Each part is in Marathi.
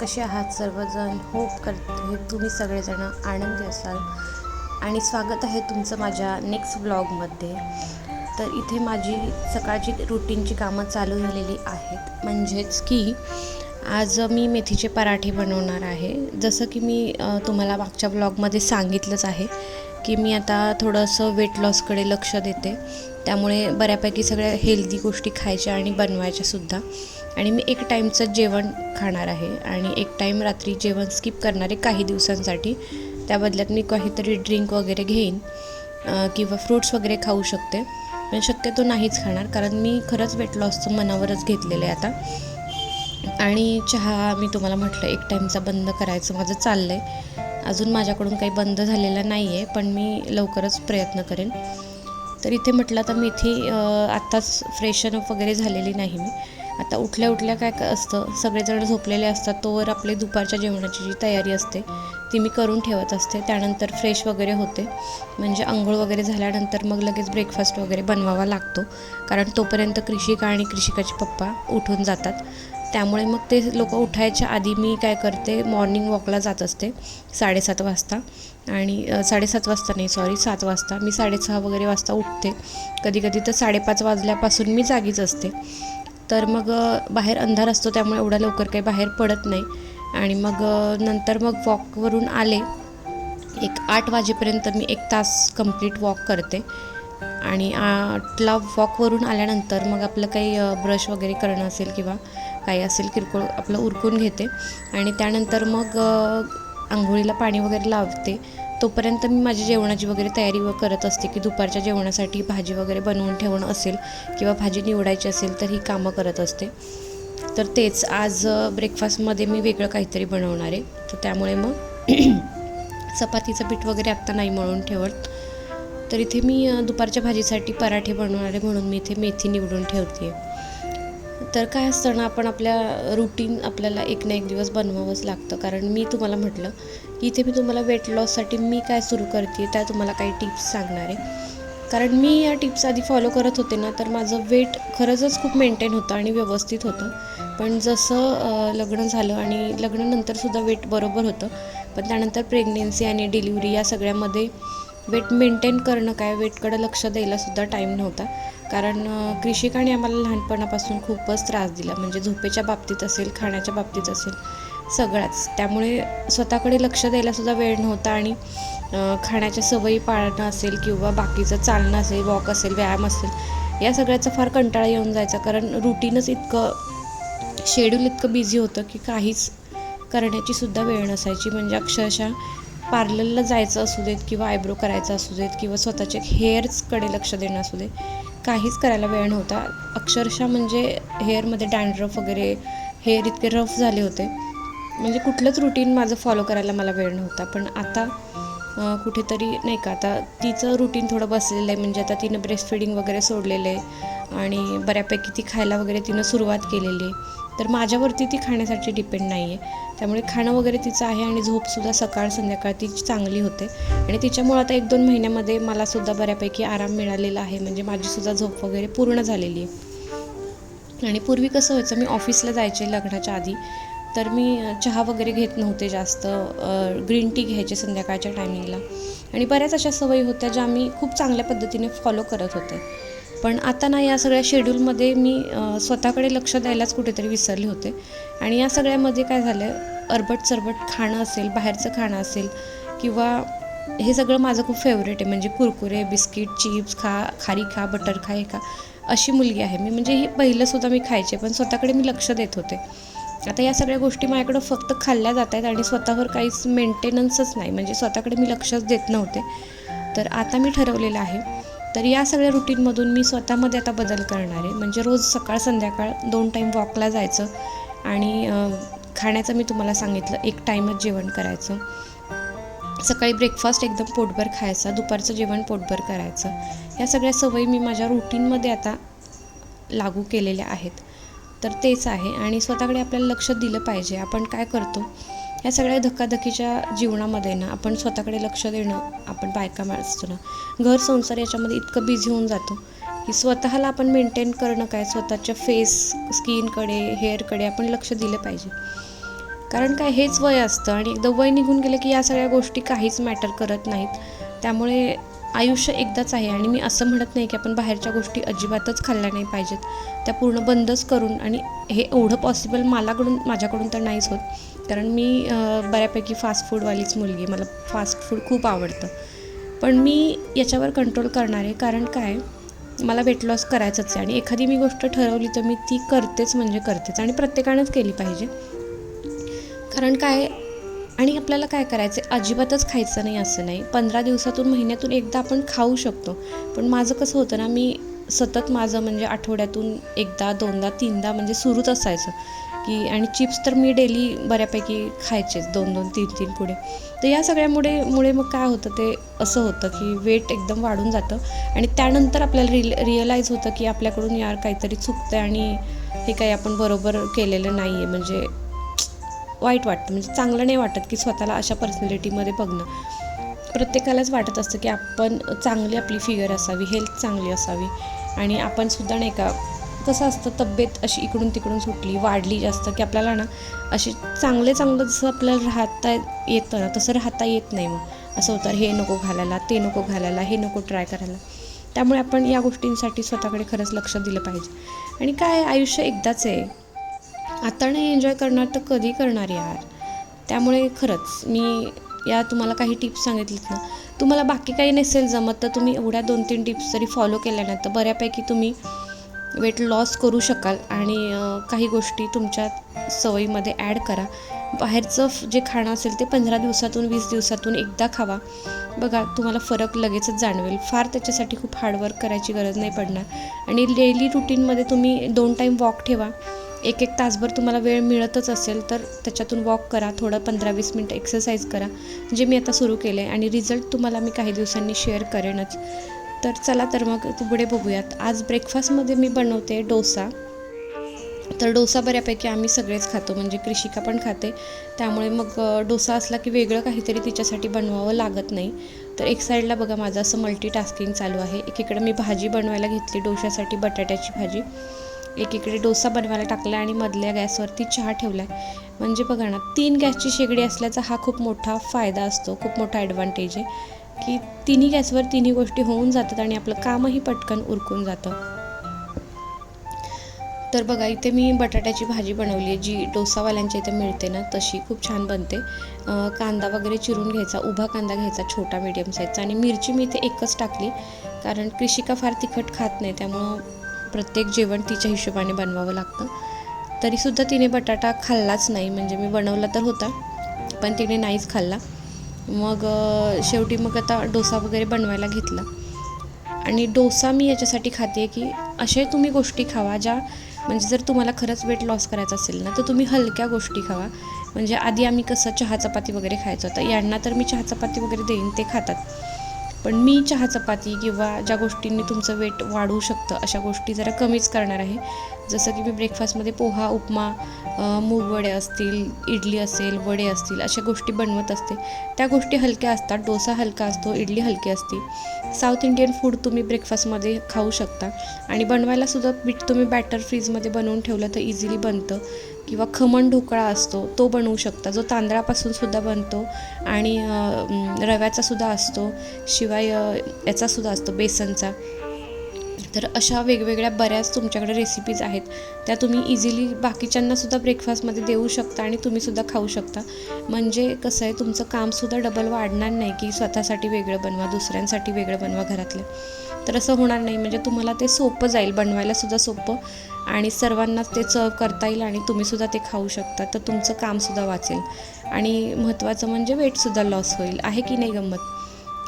कसे आहात सर्वजण? होप करते तुम्ही सगळेजण आनंदी असाल. आणि स्वागत आहे तुमचं माझ्या नेक्स्ट ब्लॉगमध्ये तर इथे माझी सकाळची रुटीनची कामं चालू झालेली आहेत. म्हणजेच की आज मी मेथीचे पराठे बनवणार आहे. जसं की मी तुम्हाला मागच्या ब्लॉगमध्ये सांगितलंच आहे की मी आता थोडंसं वेट लॉसकडे लक्ष देते. त्यामुळे बऱ्यापैकी सगळ्या हेल्दी गोष्टी खायच्या आणि बनवायच्यासुद्धा आणि मी एक टाईमचं जेवण खाणार आहे. आणि एक टाईम रात्री जेवण स्किप करणार आहे काही दिवसांसाठी त्या बदल्यात मी काहीतरी ड्रिंक वगैरे घेईन किंवा फ्रूट्स वगैरे खाऊ शकते. पण शक्यतो नाहीच खाणार कारण मी खरंच वेट लॉसचं मनावरच घेतलेलं आहे आता. आणि चहा मी तुम्हाला म्हटलं एक टाईमचा बंद करायचं माझं चाललं आहे अजून माझ्याकडून काही बंद झालेलं नाही आहे पण मी लवकरच प्रयत्न करेन. तर इथे म्हटलं तर मेथी इथे आत्ताच फ्रेशनअप वगैरे झालेली नाही मी. आता उठल्या उठल्या काय काय असतं? सगळेजण झोपलेले असतात. तोवर आपली दुपारच्या जेवणाची जी तयारी असते ती मी करून ठेवत असते. त्यानंतर फ्रेश वगैरे होते. म्हणजे आंघोळ वगैरे झाल्यानंतर मग लगेच ब्रेकफास्ट वगैरे बनवावा लागतो. कारण तोपर्यंत कृषिका आणि कृषिकाचे पप्पा उठून जातात. त्यामुळे मग ते लोक उठायच्या आधी मी काय करते मॉर्निंग वॉकला जात असते. साडेसात वाजता. आणि साडेसात वाजता नाही सॉरी सात वाजता. मी साडेसहा वगैरे वाजता उठते. कधी कधी तर साडेपाच वाजल्यापासून मी जागीच असते. तर मग बाहेर अंधार असतो त्यामुळे एवढ्या लवकर काही बाहेर पडत नाही. आणि मग नंतर मग वॉकवरून आले. एक आठ वाजेपर्यंत मी एक तास कंप्लीट वॉक करते. आणि आठला वॉकवरून आल्यानंतर मग आपलं काही ब्रश वगैरे करणं असेल किंवा काही असेल किरकोळ आपलं उरकून घेते. आणि त्यानंतर मग आंघोळीला पाणी वगैरे लावते. तोपर्यंत मी माझी जेवणाची वगैरे तयारी व करत असते की दुपारच्या जेवणासाठी भाजी वगैरे बनवून ठेवणं असेल किंवा भाजी निवडायची असेल तर ही कामं करत असते. तर तेच आज ब्रेकफास्टमध्ये मी वेगळं काहीतरी बनवणार आहे. तर त्यामुळे मग चपातीचं पीठ वगैरे आत्ता नाही मळून ठेवत. तर इथे मी दुपारच्या भाजीसाठी पराठे बनवणार आहे म्हणून मी इथे मेथी निवडून ठेवते आहे तर काय असतं ना आपण आपल्या रुटीन आपल्याला एक ना एक दिवस बनवावंच लागतं. कारण मी तुम्हाला म्हटलं की इथे मी तुम्हाला वेट लॉससाठी मी काय सुरू करते त्या तुम्हाला काही टिप्स सांगणार आहे. कारण मी या टिप्स आधी फॉलो करत होते ना तर माझं वेट खरंचच खूप मेंटेन होतं आणि व्यवस्थित होतं. पण जसं लग्न झालं आणि लग्नानंतरसुद्धा वेट बरोबर होतं पण त्यानंतर प्रेग्नेन्सी आणि डिलिव्हरी या सगळ्यामध्ये वेट मेंटेन करणं काय वेटकडं लक्ष द्यायला सुद्धा टाईम नव्हता. कारण कृषिकाने आम्हाला लहानपणापासून खूपच त्रास दिला. म्हणजे झोपेच्या बाबतीत असेल खाण्याच्या बाबतीत असेल सगळ्याच. त्यामुळे स्वतःकडे लक्ष द्यायला सुद्धा वेळ नव्हता आणि खाण्याच्या सवयी पाळणं असेल किंवा बाकीचं चालणं असेल वॉक असेल व्यायाम असेल या सगळ्याचा फार कंटाळा येऊन जायचा. कारण रुटीनच इतकं शेड्यूल इतकं बिझी होतं की काहीच करण्याची सुद्धा वेळ नसायची. म्हणजे अक्षरशः पार्लरला जायचं असू देत किंवा आयब्रो करायचं असू देत किंवा स्वतःचे हेअर्सकडे लक्ष देणं असू दे काहीच करायला वेळ नव्हता. अक्षरशः म्हणजे हेअरमध्ये डॅन्ड्रफ वगैरे हेअर इतके रफ झाले होते. म्हणजे कुठलंच रुटीन माझं फॉलो करायला मला वेळ नव्हता. पण आता कुठेतरी नाही का आता तिचं रुटीन थोडं बसलेलं आहे. म्हणजे आता तिनं ब्रेस्ट फिडिंग वगैरे सोडलेलं आहे. आणि बऱ्यापैकी ती खायला वगैरे तिनं सुरुवात केलेली आहे. तर माझ्यावरती ती खाण्यासाठी डिपेंड नाही आहे त्यामुळे खाणं वगैरे तिचं आहे आणि झोपसुद्धा सकाळ संध्याकाळ ती चांगली होते. आणि तिच्यामुळं आता एक दोन महिन्यामध्ये मलासुद्धा बऱ्यापैकी आराम मिळालेला आहे. म्हणजे माझीसुद्धा झोप वगैरे पूर्ण झालेली आहे. आणि पूर्वी कसं व्हायचं मी ऑफिसला जायचे लग्नाच्या आधी. तर मी चहा वगैरे घेत नव्हते जास्त. ग्रीन टी घ्यायचे संध्याकाळच्या टायमिंगला आणि बऱ्याच अशा सवयी होत्या ज्या मी खूप चांगल्या पद्धतीने फॉलो करत होते. पण आता ना या सगळ्या शेड्यूलमध्ये मी स्वतःकडे लक्ष द्यायलाच कुठेतरी विसरले होते. आणि या सगळ्यामध्ये काय झालं अरबट सरबट खाणं असेल बाहेरचं खाणं असेल किंवा हे सगळं माझं खूप फेवरेट आहे. म्हणजे कुरकुरे बिस्किट चिप्स खा खारी खा बटर खा हे खा अशी मुलगी आहे मी. म्हणजे ही पहिलंसुद्धा मी खायचे पण स्वतःकडे मी लक्ष देत होते. आता या सगळ्या गोष्टी माझ्याकडं फक्त खाल्ल्या जात आहेत आणि स्वतःवर काहीच मेंटेनन्सच नाही. म्हणजे स्वतःकडे मी लक्षच देत नव्हते. तर आता मी ठरवलेलं आहे तर या सगळ्या रुटीनमधून मी स्वतःमध्ये आता बदल करणार आहे. म्हणजे रोज सकाळ संध्याकाळ दोन टाईम वॉकला जायचं आणि खाण्याचं मी तुम्हाला सांगितलं एक टाईमच जेवण करायचं. सकाळी ब्रेकफास्ट एकदम पोटभर खायचा दुपारचं जेवण पोटभर करायचं. या सगळ्या सवयी मी माझ्या रुटीनमध्ये आता लागू केलेल्या आहेत. तर तेच आहे आणि स्वतःकडे आपल्याला लक्ष दिलं पाहिजे. आपण काय करतो? या सगळ्या धक्काधक्कीच्या जीवनामध्ये ना आपण स्वतःकडे लक्ष देणं आपण बायका असतो ना घर संसार याच्यामध्ये इतकं बिझी होऊन जातो की स्वतःला आपण मेंटेन करणं काय? स्वतःच्या फेस स्किनकडे हेअरकडे आपण लक्ष दिलं पाहिजे. कारण काय? हेच वय असतं आणि एकदा वय निघून गेलं की या सगळ्या गोष्टी काहीच मॅटर करत नाहीत. त्यामुळे आयुष्य एकदाच आहे आणि मी असं म्हणत नाही की आपण बाहेरच्या गोष्टी अजिबातच खाल्ल्या नाही पाहिजेत. त्या पूर्ण बंदच करून आणि हे एवढं पॉसिबल मलाकडून माझ्याकडून तर नाहीच होत. कारण मी बऱ्यापैकी फास्ट फूडवालीच मुलगी. मला फास्ट फूड खूप आवडतं. पण मी याच्यावर कंट्रोल करणार आहे. कारण काय? मला वेट लॉस करायचंच आहे. आणि एखादी मी गोष्ट ठरवली तर मी ती करतेच म्हणजे करतेच. आणि प्रत्येकानंच केली पाहिजे. कारण काय? आणि आपल्याला काय करायचं आहे अजिबातच खायचं नाही असं नाही. पंधरा दिवसातून महिन्यातून एकदा आपण खाऊ शकतो. पण माझं कसं होतं ना मी सतत माझं म्हणजे आठवड्यातून एकदा दोनदा तीनदा म्हणजे सुरूच असायचं. की आणि चिप्स तर मी डेली बऱ्यापैकी खायचेच दोन दोन तीन तीन पुढे. तर या सगळ्यामुळे मुळे मग काय होतं ते असं होतं की वेट एकदम वाढून जातं आणि त्यानंतर आपल्याला रिल रिअलाईज होतं की आपल्याकडून यार काहीतरी चुकतं आणि हे काही आपण बरोबर केलेलं नाही आहे म्हणजे वाईट वाटतं. म्हणजे चांगलं नाही वाटत की स्वतःला अशा पर्सनॅलिटीमध्ये बघणं. प्रत्येकालाच वाटत असतं की आपण चांगली आपली फिगर असावी हेल्थ चांगली असावी आणि आपण सुद्धा नाही का कसं असतं तब्येत अशी इकडून तिकडून सुटली वाढली जास्त की आपल्याला ना असे चांगले चांगलं जसं आपल्याला राहता येतं ना तसं राहता येत नाही मग. असं होतं हे नको घालायला ते नको घालायला हे नको ट्राय करायला. त्यामुळे आपण या गोष्टींसाठी स्वतःकडे खरंच लक्ष दिलं पाहिजे. आणि काय आयुष्य एकदाच आहे. आता नाही एन्जॉय करणार तर कधी करणार यार? त्यामुळे खरंच मी या तुम्हाला काही टिप्स सांगितलीत ना. तुम्हाला बाकी काही नसेल जमत तर तुम्ही एवढ्या दोन तीन टिप्स जरी फॉलो केल्या ना तर बऱ्यापैकी तुम्ही वेट लॉस करू शकाल आणि काही गोष्टी तुमच्या सवयीमध्ये ॲड करा. बाहेरचं जे खाणं असेल ते पंधरा दिवसातून वीस दिवसातून एकदा खावा. बघा तुम्हाला फरक लगेचच जाणवेल. फार त्याच्यासाठी खूप हार्डवर्क करायची गरज नाही पडणार. आणि डेली रुटीनमध्ये तुम्ही दोन टाईम वॉक ठेवा. एक एक तासभर तुम्हाला वेळ मिळतच असेल तर त्याच्यातून वॉक करा. थोडं पंधरा वीस मिनटं एक्सरसाइज करा जे मी आता सुरू केलं आहे आणि रिझल्ट तुम्हाला मी काही दिवसांनी शेअर करेनच. तर चला तर मग पुढे बघूयात. आज ब्रेकफास्टमध्ये मी बनवते डोसा. तर डोसा बऱ्यापैकी आम्ही सगळेच खातो म्हणजे कृषिका पण खाते. त्यामुळे मग डोसा असला की वेगळं काहीतरी तिच्यासाठी बनवावं लागत नाही. तर एक साईडला बघा माझं असं मल्टीटास्किंग चालू आहे. एकीकडे मी भाजी बनवायला घेतली डोशासाठी बटाट्याची भाजी. एकीकडे डोसा बनवायला टाकला आणि मधल्या गॅसवरती चहा ठेवला. आहे म्हणजे बघा ना तीन गॅसची शेगडी असल्याचा हा खूप मोठा फायदा असतो खूप मोठा ॲडव्हान्टेज आहे. की तिन्ही गॅसवर तिन्ही गोष्टी होऊन जातात आणि आपलं कामही पटकन उरकून जातं. तर बघा इथे मी बटाट्याची भाजी बनवली आहे. जी डोसावाल्यांच्या इथे मिळते ना तशी खूप छान बनते. कांदा वगैरे चिरून घ्यायचा उभा कांदा घ्यायचा छोटा मीडियम साईजचा आणि मिरची मी इथे एकच टाकली कारण कृषिका फार तिखट खात नाही त्यामुळं प्रत्येक जेवण तिच्या हिशोबाने बनवावं लागतं. तरीसुद्धा तिने बटाटा खाल्लाच नाही म्हणजे मी बनवला तर होता पण तिने नाहीच खाल्ला. मग शेवटी मग आता डोसा वगैरे बनवायला घेतला. आणि डोसा मी याच्यासाठी खाते की असे तुम्ही गोष्टी खावा ज्या म्हणजे जर तुम्हाला खरंच वेट लॉस करायचं असेल ना तर तुम्ही हलक्या गोष्टी खावा. म्हणजे आधी आम्ही कसं चहा चपाती वगैरे खायचो तर यांना तर मी चहा चपाती वगैरे देईन ते खातात. पण मी चहा चपाती किंवा ज्या गोष्टींनी तुमचं वेट वाढवू शकतं अशा गोष्टी जरा कमीच करणार आहे. जसं की मी ब्रेकफास्टमध्ये पोहा उपमा मूगवडे मूग वडे असतील इडली असेल वडे असतील अशा गोष्टी बनवत असते. त्या गोष्टी हलक्या असतात डोसा हलका असतो इडली हलकी असते. साऊथ इंडियन फूड तुम्ही ब्रेकफास्टमध्ये खाऊ शकता. आणि बनवायला सुद्धा बीट तुम्ही बॅटर फ्रीजमध्ये बनवून ठेवलं तर इझिली बनतं. किंवा खमण ढोकळा असतो तो बनवू शकता. जो तांदळापासून सुद्धा बनतो आणि रव्याचासुद्धा रव्याचा सुद्धा असतो शिवाय याचासुद्धा याचा सुद्धा असतो बेसनचा. तर अशा वेगवेगळ्या बऱ्याच तुमच्याकडे रेसिपीज आहेत. त्या तुम्ही इझिली बाकीच्यांनासुद्धा ब्रेकफास्टमध्ये देऊ शकता आणि तुम्हीसुद्धा खाऊ शकता. म्हणजे कसं आहे तुमचं कामसुद्धा डबल वाढणार नाही की स्वतःसाठी वेगळं बनवा दुसऱ्यांसाठी वेगळं बनवा घरातलं. तर असं होणार नाही. म्हणजे तुम्हाला ते सोपं जाईल बनवायलासुद्धा सोपं. आणि सर्वांना ते सर्व करता येईल आणि तुम्हीसुद्धा ते खाऊ शकता. तर तुमचं कामसुद्धा वाचेल. आणि महत्त्वाचं म्हणजे वेटसुद्धा लॉस होईल. आहे की नाही गंमत?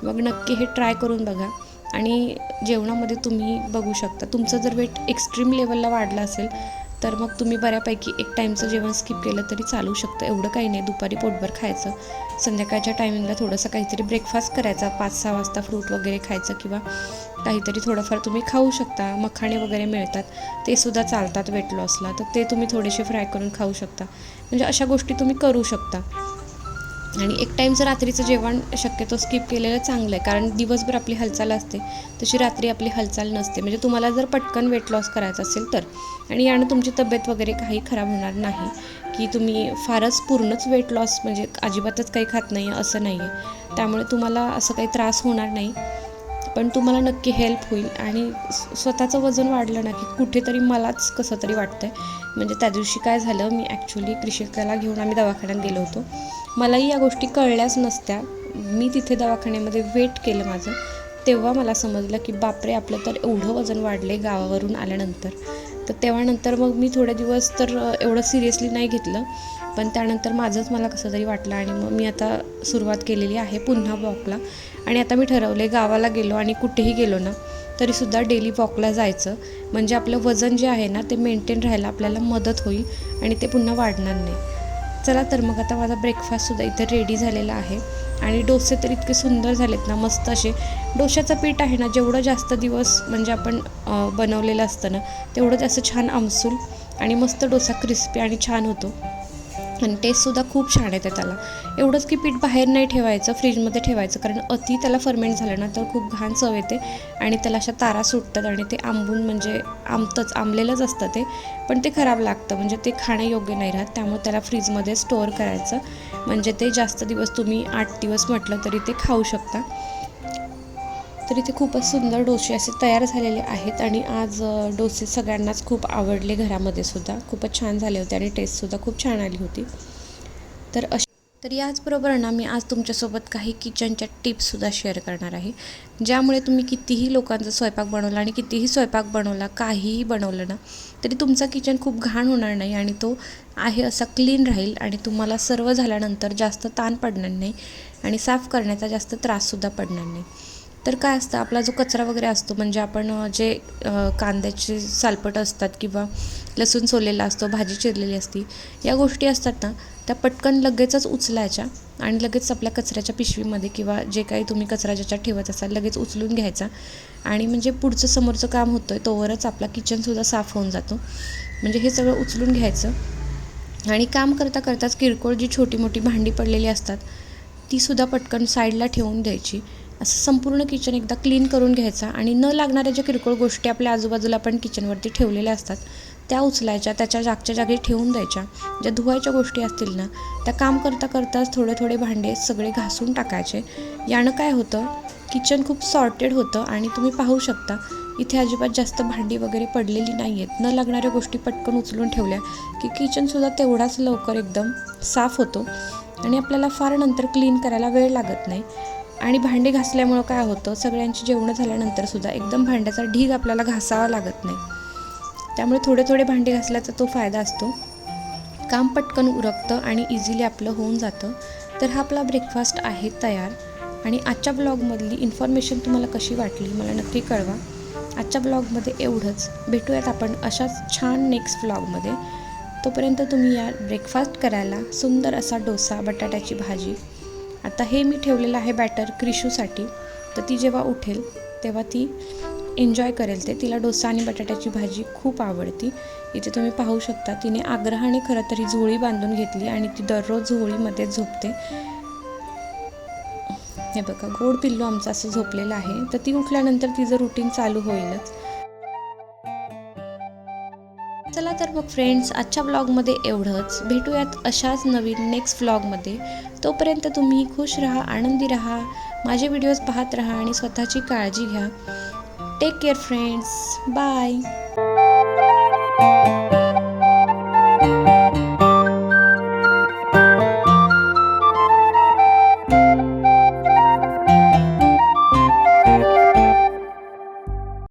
मग नक्की हे ट्राय करून बघा. आणि जेवणामध्ये तुम्ही बघू शकता. तुमचं जर वेट एक्स्ट्रीम लेवलला वाढलं असेल तर मग तुम्ही बऱ्यापैकी एक टाईमचं जेवण स्किप केलं तरी चालू शकतं. एवढं काही नाही दुपारी पोटभर खायचं. संध्याकाळच्या टायमिंगला थोडंसं काहीतरी ब्रेकफास्ट करायचा पाच सहा वाजता फ्रूट वगैरे खायचं किंवा काहीतरी थोडंफार तुम्ही खाऊ शकता. मखाणे वगैरे मिळतात ते सुद्धा चालतात वेट लॉसला तर ते तुम्ही थोडेसे फ्राय करून खाऊ शकता. म्हणजे अशा गोष्टी तुम्ही करू शकता. आणि एक टाईमचं रात्रीचं जेवण शक्यतो स्किप केलेलं चांगलं आहे कारण दिवसभर आपली हालचाल असते तशी रात्री आपली हालचाल नसते. म्हणजे तुम्हाला जर पटकन वेट लॉस करायचं असेल तर. आणि यानं तुमची तब्येत वगैरे काही खराब होणार नाही की तुम्ही फारच पूर्णच वेट लॉस म्हणजे अजिबातच काही खात नाही असं नाही आहे त्यामुळे तुम्हाला असं काही त्रास होणार नाही. पण तुम्हाला नक्की हेल्प होईल. आणि स्वतःचं वजन वाढलं ना की कुठेतरी मलाच कसं तरी वाटतंय. म्हणजे त्या दिवशी काय झालं मी ॲक्च्युली कृषिकाला घेऊन आम्ही दवाखान्यात गेलो होतो. मलाही या गोष्टी कळल्याच नसत्या. मी तिथे दवाखान्यामध्ये वेट केलं माझं. तेव्हा मला समजलं की बापरे आपलं तर एवढं वजन वाढले गावावरून आल्यानंतर. तर तेव्हा नंतर मग मी थोडे दिवस तर एवढं सिरियसली नाही घेतलं. पण त्यानंतर माझंच मला कसं तरी वाटलं आणि मग मी आता सुरुवात केलेली आहे पुन्हा वॉकला. आणि आता मी ठरवले गावाला गेलो आणि कुठेही गेलो ना तरीसुद्धा डेली वॉकला जायचं. म्हणजे आपलं वजन जे आहे ना ते मेंटेन राहायला आपल्याला मदत होईल आणि ते पुन्हा वाढणार नाही. चला तर मग आता माझा ब्रेकफास्टसुद्धा इथे रेडी झालेला आहे. आणि डोसे तर इतके सुंदर झालेत ना मस्त असे. डोशाचं पीठ आहे ना जेवढं जास्त दिवस म्हणजे आपण बनवलेलं असतं ना तेवढं जास्त छान आमसूल आणि मस्त डोसा क्रिस्पी आणि छान होतो. आणि टेस्टसुद्धा खूप छान येते त्याला. एवढंच की पीठ बाहेर नाही ठेवायचं फ्रीजमध्ये ठेवायचं कारण अति त्याला फर्मेंट झालं ना तर खूप घाण चव येते आणि त्याला अशा तारा सुटतात आणि ते आंबून म्हणजे आंबतंच आंबलेलंच असतं ते पण ते खराब लागतं. म्हणजे ते खाण्यायोग्य नाही राहत त्यामुळे त्याला फ्रीजमध्ये स्टोअर करायचं. म्हणजे ते जास्त दिवस तुम्ही आठ दिवस म्हटलं तरी ते खाऊ शकता. तर इथे खूपच सुंदर डोसे असे तयार झालेले आहेत आणि आज डोसे सगळ्यांनाच खूप आवडले घरामध्ये सुद्धा. खूपच छान झाले होते आणि टेस्टसुद्धा खूप छान आली होती. तर अश तर याचबरोबर ना मी आज तुमच्यासोबत काही किचनच्या टिप्ससुद्धा शेअर करणार आहे. ज्यामुळे तुम्ही कितीही लोकांचा स्वयंपाक बनवला आणि कितीही स्वयंपाक बनवला काहीही बनवलं ना तरी तुमचा किचन खूप घाण होणार नाही आणि तो आहे असा क्लीन राहील आणि तुम्हाला सर्व झाल्यानंतर जास्त ताण पडणार नाही आणि साफ करण्याचा जास्त त्राससुद्धा पडणार नाही. तर काय असतं आपला जो कचरा वगैरे असतो म्हणजे आपण जे कांद्याचे सालपट असतात किंवा लसूण सोललेला असतो भाजी चिरलेली असती या गोष्टी असतात ना त्या पटकन लगेचच उचलायच्या आणि लगेच आपल्या कचऱ्याच्या पिशवीमध्ये किंवा जे काही तुम्ही कचरा ज्याच्यात ठेवत असाल लगेच उचलून घ्यायचा. आणि म्हणजे पुढचं समोरचं काम होतं आहे तोवरच आपला किचनसुद्धा साफ होऊन जातो. म्हणजे हे सगळं उचलून घ्यायचं. आणि काम करता करताच किरकोळ जी छोटी मोठी भांडी पडलेली असतात तीसुद्धा पटकन साईडला ठेवून द्यायची. असं संपूर्ण किचन एकदा क्लीन करून घ्यायचा आणि न लागणाऱ्या ज्या किरकोळ गोष्टी आपल्या आजूबाजूला आपण किचनवरती ठेवलेल्या असतात त्या उचलायच्या त्याच्या जागच्या जागी ठेवून द्यायच्या. ज्या धुवायच्या गोष्टी असतील ना त्या काम करता करताच थोडे थोडे भांडे सगळे घासून टाकायचे. यानं काय होतं किचन खूप सॉर्टेड होतं आणि तुम्ही पाहू शकता इथे अजिबात जास्त भांडी वगैरे पडलेली नाही आहेत न लागणाऱ्या गोष्टी पटकन उचलून ठेवल्या की किचनसुद्धा तेवढाच लवकर एकदम साफ होतो आणि आपल्याला फार नंतर क्लीन करायला वेळ लागत नाही. आणि भांडे घासल्यामुळं काय होतं सगळ्यांची जेवणं झाल्यानंतर सुद्धा एकदम भांड्याचा ढीग आपल्याला घासावा लागत नाही. त्यामुळे थोडे थोडे भांडे घासल्याचा तो फायदा असतो. काम पटकन उरकतं आणि इझिली आपलं होऊन जातं. तर हा आपला ब्रेकफास्ट आहे तयार. आणि आजच्या ब्लॉगमधली इन्फॉर्मेशन तुम्हाला कशी वाटली मला नक्की कळवा. आजच्या ब्लॉगमध्ये एवढंच. भेटूयात आपण अशाच छान नेक्स्ट ब्लॉगमध्ये तोपर्यंत तुम्ही या ब्रेकफास्ट करायला सुंदर असा डोसा बटाट्याची भाजी आता हे मी ठेवलेलं आहे बॅटर क्रिशूसाठी. तर ती जेव्हा उठेल तेव्हा ती एन्जॉय करेल ते. तिला डोसा आणि बटाट्याची भाजी खूप आवडती. इथे तुम्ही पाहू शकता तिने आग्रहाने खरं तरी झोळी बांधून घेतली आणि ती दररोज झोळीमध्ये झोपते. हे बघा गोड पिल्लू आमचं असं झोपलेलं आहे. तर ती उठल्यानंतर तिचं रुटीन चालू होईलच. चला तर मग फ्रेंड्स आजच्या ब्लॉगमध्ये एवढंच. भेटूयात अशाच नवीन नेक्स्ट ब्लॉगमध्ये तोपर्यंत तुम्ही खुश राहा आनंदी राहा माझे व्हिडिओज पाहत राहा आणि स्वतःची काळजी घ्या. Take care friends bye